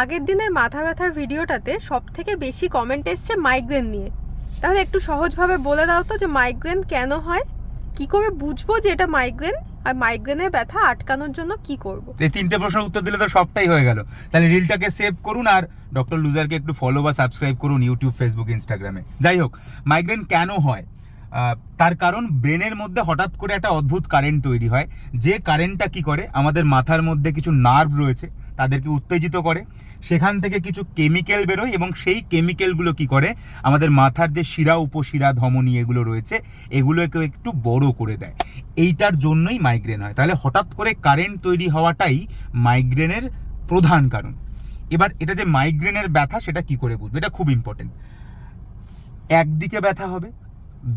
আগের দিনের মাথা ব্যথার ভিডিওটাতে সব থেকে বেশি কমেন্ট এসছে মাইগ্রেন নিয়ে। তাহলে একটু সহজভাবে বলে দাও তো যে মাইগ্রেন কেন হয়? কি করে বুঝব যে এটা মাইগ্রেন আর মাইগ্রেনের ব্যথা আটকানোর জন্য কি করব? এই তিনটে প্রশ্নের উত্তর দিলে তো সবটাই হয়ে গেল। তাহলে রিলটাকে সেভ করুন আর ডক্টর লুজারকে একটু ফলো বা সাবস্ক্রাইব করুন ইউটিউব ফেসবুক ইনস্টাগ্রামে যাই হোক মাইগ্রেন কেন হয়? তার কারণ ব্রেনের মধ্যে হঠাৎ করে একটা অদ্ভুত কারেন্ট তৈরি হয়। যে কারেন্টটা কি করে? আমাদের মাথার মধ্যে কিছু নার্ভ রয়েছে। তাদেরকে উত্তেজিত করে। সেখান থেকে কিছু কেমিক্যাল বেরোয় এবং সেই কেমিক্যালগুলো কি করে? আমাদের মাথার যে শিরা, উপশিরা, ধমনী এগুলো রয়েছে, এগুলোকে একটু বড় করে দেয়। এইটার জন্যই মাইগ্রেন হয়। তাহলে হঠাৎ করে কারেন্ট তৈরি হওয়াটাই মাইগ্রেনের প্রধান কারণ। এবার এটা যে মাইগ্রেনের ব্যথা, সেটা কি করে বুঝবে? এটা খুব ইম্পর্টেন্ট একদিকে ব্যথা হবে,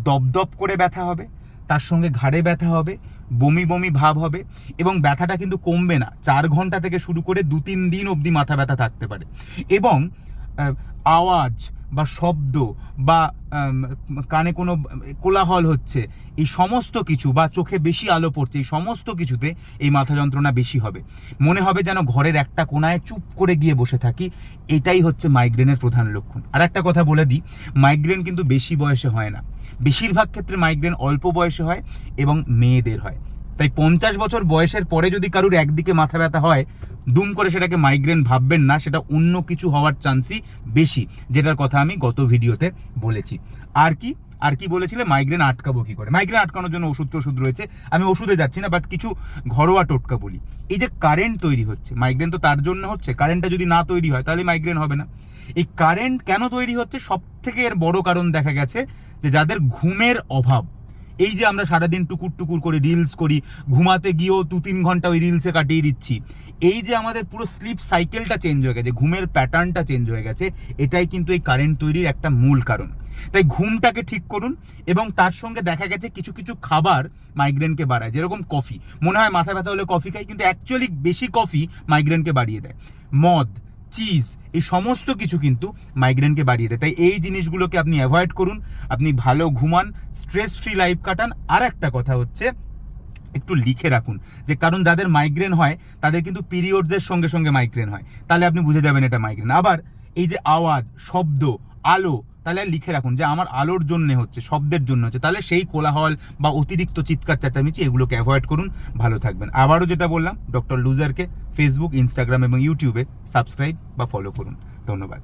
দপদপ করে ব্যথা হবে, তার সঙ্গে ঘাড়ে ব্যথা হবে বমি বমি ভাব হবে এবং ব্যথাটা কিন্তু কমবে না। চার ঘণ্টা থেকে শুরু করে দু তিন দিন অবধি মাথা ব্যথা থাকতে পারে। এবং আওয়াজ বা শব্দ বা কানে কোনো কোলাহল হচ্ছে, এই সমস্ত কিছু বা চোখে বেশি আলো পড়ছে, এই সমস্ত কিছুতে এই মাথা যন্ত্রণা বেশি হবে। মনে হবে যেন ঘরের একটা কোনায় চুপ করে গিয়ে বসে থাকি, এটাই হচ্ছে মাইগ্রেনের প্রধান লক্ষণ। আর একটা কথা বলে দিই মাইগ্রেন কিন্তু বেশি বয়সে হয় না। বেশিরভাগ ক্ষেত্রে মাইগ্রেন অল্প বয়সে হয় এবং মেয়েদের হয়। তাই পঞ্চাশ বছর বয়সের পরে যদি কারুর একদিকে মাথা ব্যথা হয়, দুম করে সেটাকে মাইগ্রেন ভাববেন না, সেটা অন্য কিছু হওয়ার চান্সই বেশি, যেটার কথা আমি গত ভিডিওতে বলেছি। আর কি? আর কি বলেছিলে? মাইগ্রেন আটকাবো কি করে? মাইগ্রেন আটকানোর জন্য ওষুধ টষুধ রয়েছে। আমি ওষুধে যাচ্ছি না বাট কিছু ঘরোয়া টোটকা বলি। এই যে কারেন্ট তৈরি হচ্ছে মাইগ্রেন তো তার জন্য হচ্ছে কারেন্টটা যদি না তৈরি হয়, তাহলে মাইগ্রেন হবে না। এই কারেন্ট কেন তৈরি হচ্ছে? সব থেকে এর বড় কারণ দেখা গেছে যে যাদের ঘুমের অভাব এই যে আমরা সারাদিন টুকুর টুকুর করে রিলস করি, ঘুমাতে গিয়েও দু তিন ঘণ্টা ওই রিলসে কাটিয়ে দিচ্ছি। এই যে আমাদের পুরো স্লিপ সাইকেলটা চেঞ্জ হয়ে গেছে, ঘুমের প্যাটার্নটা চেঞ্জ হয়ে গেছে, এটাই কিন্তু এই কারেন্ট তৈরির একটা মূল কারণ। তাই ঘুমটাকে ঠিক করুন এবং তার সঙ্গে দেখা গেছে কিছু কিছু খাবার মাইগ্রেনকে বাড়ায়, যেরকম কফি মনে হয় মাথা ব্যথা হলে কফি খাই, কিন্তু অ্যাকচুয়ালি বেশি কফি মাইগ্রেনকে বাড়িয়ে দেয়। মদ চিজ এই সমস্ত কিছু কিন্তু মাইগ্রেনকে বাড়িয়ে দেয়। তাই এই জিনিসগুলোকে আপনি অ্যাভয়েড করুন, আপনি ভালো ঘুমান স্ট্রেস ফ্রি লাইফ কাটান। আর একটা কথা হচ্ছে, একটু লিখে রাখুন যে কারণ যাদের মাইগ্রেন হয়, তাদের কিন্তু পিরিয়ডসের সঙ্গে সঙ্গে মাইগ্রেন হয়। তাহলে আপনি বুঝে যাবেন এটা মাইগ্রেন আবার এই যে আওয়াজ, শব্দ, আলো তাহলে লিখে রাখুন যে আমার আলোর জন্য হচ্ছে, শব্দের জন্য হচ্ছে। তাহলে সেই কোলাহল বা অতিরিক্ত চিৎকার, চেঁচামেচি এগুলোকে অ্যাভয়েড করুন। ভালো থাকবেন। আবারও যেটা বললাম ডক্টর লুজারকে ফেসবুক ইনস্টাগ্রাম এবং ইউটিউবে সাবস্ক্রাইব বা ফলো করুন। ধন্যবাদ।